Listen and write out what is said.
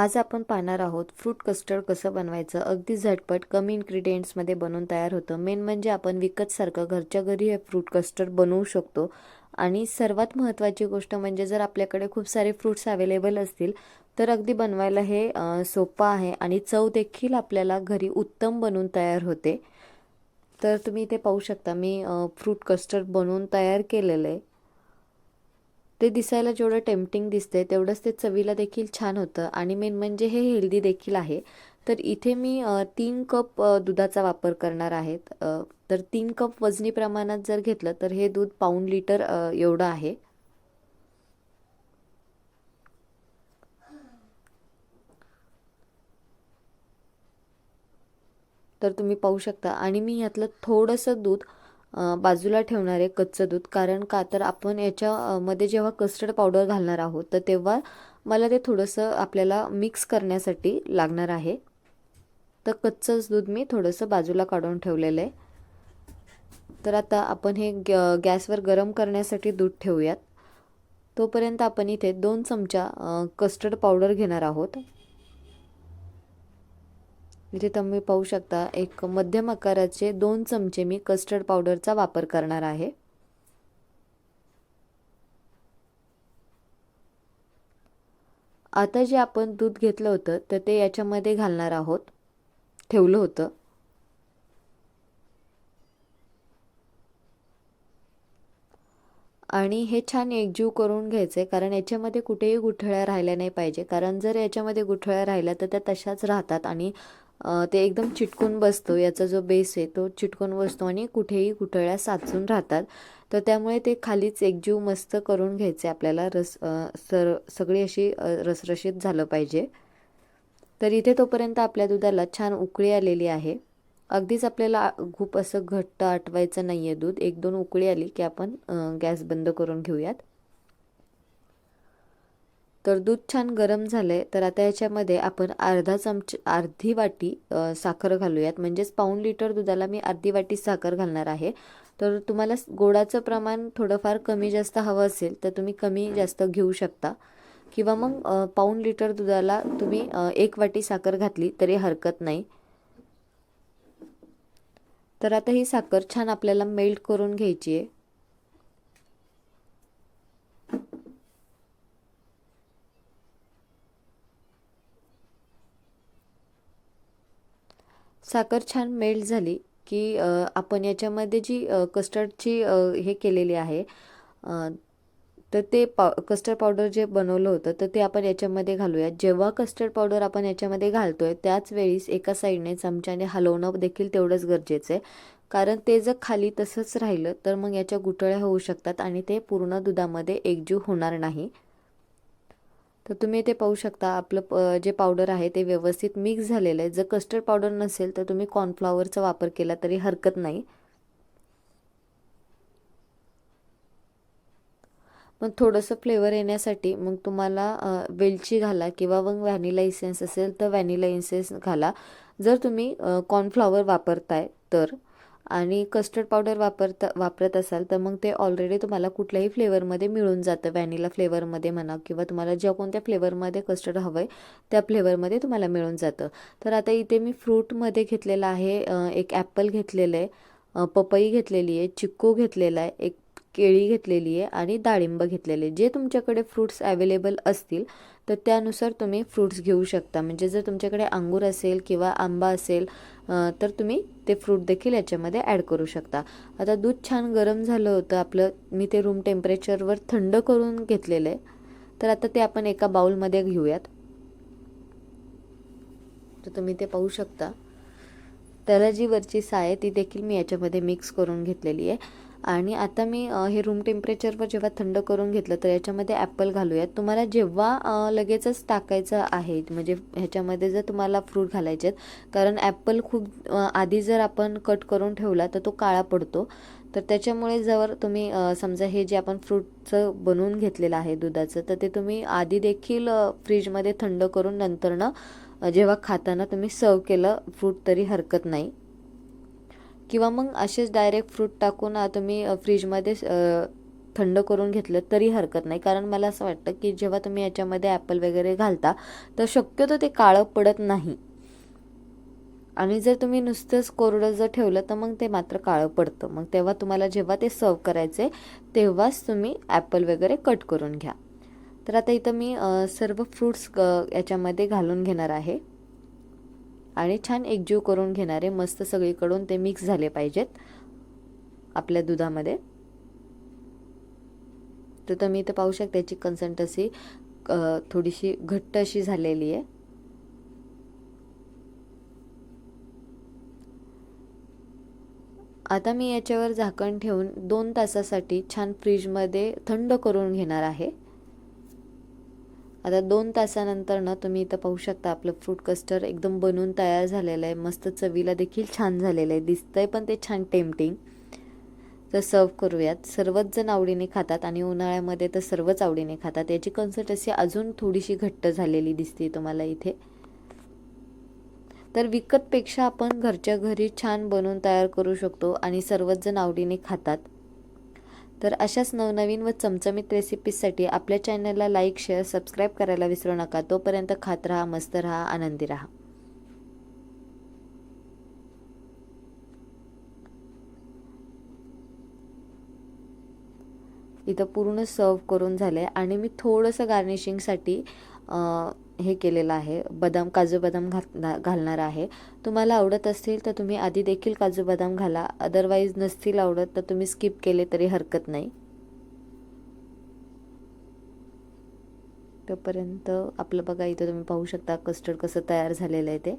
आज आपण पाहणार आहोत फ्रूट कस्टर्ड कसं बनवायचं अगदी झटपट कमी इन्ग्रेडियंट्समध्ये बनवून तयार होतं. मेन म्हणजे आपण विकतसारखं घरच्या घरी हे फ्रूट कस्टर्ड बनवू शकतो. आणि सर्वात महत्त्वाची गोष्ट म्हणजे जर आपल्याकडे खूप सारे फ्रूट्स अवेलेबल असतील तर अगदी बनवायला हे सोपं आहे आणि चव देखील आपल्याला घरी उत्तम बनवून तयार होते. तर तुम्ही इथे पाहू शकता मी फ्रूट कस्टर्ड बनवून तयार केलेलं आहे. ते दिसायला जेवढं टेम्पटिंग दिसतंय तेवढंच ते चवीला देखील छान होतं. आणि मेन म्हणजे हे हेल्दी देखील आहे. तर इथे मी तीन कप दुधाचा वापर करणार आहेत. तर तीन कप वजनी प्रमाणात जर घेतलं तर हे दूध पाऊण लिटर एवढं आहे. तर तुम्ही पाहू शकता. आणि मी यातलं थोडंसं दूध बाजूला ठेवणार आहे कच्चं दूध. कारण का तर आपण याच्यामध्ये जेव्हा कस्टर्ड पावडर घालणार आहोत तर तेव्हा मला ते थोडंसं आपल्याला मिक्स करण्यासाठी लागणार आहे. तर कच्चंच दूध मी थोडंसं बाजूला काढून ठेवलेलं आहे. तर आता आपण हे गॅ गॅसवर गरम करण्यासाठी दूध ठेवूयात. तोपर्यंत आपण इथे दोन चमचा कस्टर्ड पावडर घेणार आहोत. इथे तुम्ही पाहू शकता एक मध्यम आकाराचे दोन चमचे मी कस्टर्ड पावडरचा वापर करणार आहे. आता जे आपण दूध घेतलं होतं तर ते याच्यामध्ये घालणार आहोत. ठेवलं होतं. आणि हे छान एकजीव करून घ्यायचं आहे कारण याच्यामध्ये कुठेही गुठळ्या राहिल्या नाही पाहिजे. कारण जर याच्यामध्ये गुठळ्या राहिल्या तर त्या तशाच राहतात आणि ते एकदम चिटकून बसतो. याचा जो बेस आहे तो चिटकून बसतो आणि कुठेही कुठळ्या साचून राहतात. तर त्यामुळे ते खालीच एकजीव मस्त करून घ्यायचे आपल्याला. रस सर सगळी अशी रसरशीत झालं पाहिजे. तर इथे तोपर्यंत आपल्या दुधाला छान उकळी आलेली आहे. अगदीच आपल्याला खूप असं घट्ट आटवायचं नाही आहे दूध. एक दोन उकळी आली की आपण गॅस बंद करून घेऊयात. तर दूध छान गरम झालं आहे तर आता याच्यामध्ये आपण अर्धा चमच अर्धी वाटी साखर घालूयात. म्हणजेच पाऊण लिटर दुधाला मी अर्धी वाटी साखर घालणार आहे. तर तुम्हाला गोडाचं प्रमाण थोडंफार कमी जास्त हवं असेल तर तुम्ही कमी जास्त घेऊ शकता. किंवा मग पाऊण लिटर दुधाला तुम्ही एक वाटी साखर घातली तरी हरकत नाही. तर आता ही साखर छान आपल्याला मेल्ट करून घ्यायची आहे. साखर छान मेल्ट झाली की आपण याच्यामध्ये जी कस्टर्डची हे केलेली आहे तर ते पाव कस्टर्ड पावडर जे बनवलं होतं तर ते आपण याच्यामध्ये घालूया जेव्हा कस्टर्ड पावडर आपण याच्यामध्ये घालतो आहे त्याच वेळीस एका साईडने चमच्याने हलवणं देखील तेवढंच गरजेचं आहे. कारण ते जर खाली तसंच राहिलं तर मग याच्या गुठळ्या होऊ शकतात आणि ते पूर्ण दुधामध्ये एकजीव होणार नाही. तर तुम्ही ते पाहू शकता आपलं जे पावडर आहे ते व्यवस्थित मिक्स झालेलं आहे. जर कस्टर्ड पावडर नसेल तर तुम्ही कॉर्नफ्लॉवरचा वापर केला तरी हरकत नाही. मग थोडंसं फ्लेवर येण्यासाठी मग तुम्हाला वेलची घाला किंवा मग व्हॅनिला इसेन्स असेल तर व्हॅनिला इसेन्स घाला. जर तुम्ही कॉर्नफ्लॉवर वापरताय तर आणि कस्टर्ड पावडर वापरता वापरत असाल तर मग ते ऑलरेडी तुम्हाला कुठल्याही फ्लेवरमध्ये मिळून जातं. व्हॅनिला फ्लेवरमध्ये म्हणा किंवा तुम्हाला ज्या कोणत्या फ्लेवरमध्ये कस्टर्ड हवं आहे त्या फ्लेवरमध्ये तुम्हाला मिळून जातं. तर आता इथे मी फ्रूटमध्ये घेतलेलं आहे एक ॲपल घेतलेलं आहे पपई घेतलेली आहे चिक्कू घेतलेला आहे एक केळी घेतलेली आहे आणि डाळिंब घेतलेले जे तुमच्याकडे फ्रूट्स अवेलेबल असतील तर त्यानुसार तुम्ही फ्रूट्स घेऊ शकता. म्हणजे जर तुमच्याकडे अंगूर असेल किंवा आंबा असेल तर तुम्ही ते फ्रूट देखील याच्यामध्ये ॲड करू शकता. आता दूध छान गरम झालं होतं आपलं. मी ते रूम टेम्परेचरवर थंड करून घेतलेलं आहे. तर आता ते आपण एका बाउलमध्ये घेऊयात. तर तुम्ही ते पाहू शकता. त्याला जी वरची साय ती देखील मी याच्यामध्ये मिक्स करून घेतलेली आहे. आणि आता मी हे रूम टेम्परेचरवर जेव्हा थंड करून घेतलं तर याच्यामध्ये ॲपल घालूयात. तुम्हाला जेव्हा लगेचच टाकायचं आहे म्हणजे ह्याच्यामध्ये जर तुम्हाला फ्रूट घालायचे आहेत कारण ॲपल खूप आधी जर आपण कट करून ठेवला तर तो काळा पडतो. तर त्याच्यामुळे जर तुम्ही समजा हे जे आपण फ्रूटचं बनवून घेतलेलं आहे दुधाचं तर ते तुम्ही आधी देखील फ्रीजमध्ये थंड करून नंतरनं जेव्हा खाताना तुम्ही सर्व केलं फ्रूट तरी हरकत नाही. किंवा मग असेच डायरेक्ट फ्रूट टाकून तुम्ही फ्रीजमध्ये थंड करून घेतलं तरी हरकत नाही. कारण मला असं वाटतं की जेव्हा तुम्ही याच्यामध्ये ॲपल वगैरे घालता तर शक्यतो ते काळं पडत नाही. आणि जर तुम्ही नुसतंच कोरडं जर ठेवलं तर मग ते मात्र काळं पडतं. मग तेव्हा तुम्हाला जेव्हा ते सर्व करायचे तेव्हाच तुम्ही ॲपल वगैरे कट करून घ्या. तर आता इथं मी सर्व फ्रूट्स याच्यामध्ये घालून घेणार आहे. आणि छान एकजीव करून घेणारे मस्त सगळीकडून ते मिक्स झाले पाहिजेत आपल्या दुधामध्ये. तर तुम्ही इथं पाहू शकता याची कन्सन्टसी थोडीशी घट्ट अशी झालेली आहे. आता मी याच्यावर झाकण ठेवून दोन तासासाठी छान फ्रीजमध्ये थंड करून घेणार आहे. आता दोन तासानंतर ना तुम्ही इथं पाहू शकता आपलं फ्रूट कस्टर एकदम बनवून तयार झालेलं आहे. मस्त चवीला देखील छान झालेलं आहे. दिसतंय पण ते छान टेम्पटिंग तर सर्व करूयात. सर्वच जण आवडीने खातात आणि उन्हाळ्यामध्ये तर सर्वच आवडीने खातात. याची कन्सिस्टन्सी अजून थोडीशी घट्ट झालेली दिसते तुम्हाला इथे. तर विकतपेक्षा आपण घरच्या घरी छान बनवून तयार करू शकतो आणि सर्वच जण आवडीने खातात. तर अशाच नवनवीन व चमचमीत रेसिपीजसाठी आपल्या चॅनलला लाईक शेअर सबस्क्राईब करायला विसरू नका. तोपर्यंत खात राहा मस्त राहा आनंदी राहा. इथं पूर्ण सर्व करून झालं आहे आणि मी थोडंसं गार्निशिंगसाठी हे केलेलं आहे. बदाम काजू बदाम घात घालणार आहे. तुम्हाला आवडत असतील तर तुम्ही आधी देखील काजू बदाम घाला. अदरवाईज नसतील आवडत तर तुम्ही स्किप केले तरी हरकत नाही. तोपर्यंत आपलं बघा इथं तुम्ही पाहू शकता कस्टर्ड कसं तयार झालेलं आहे ते.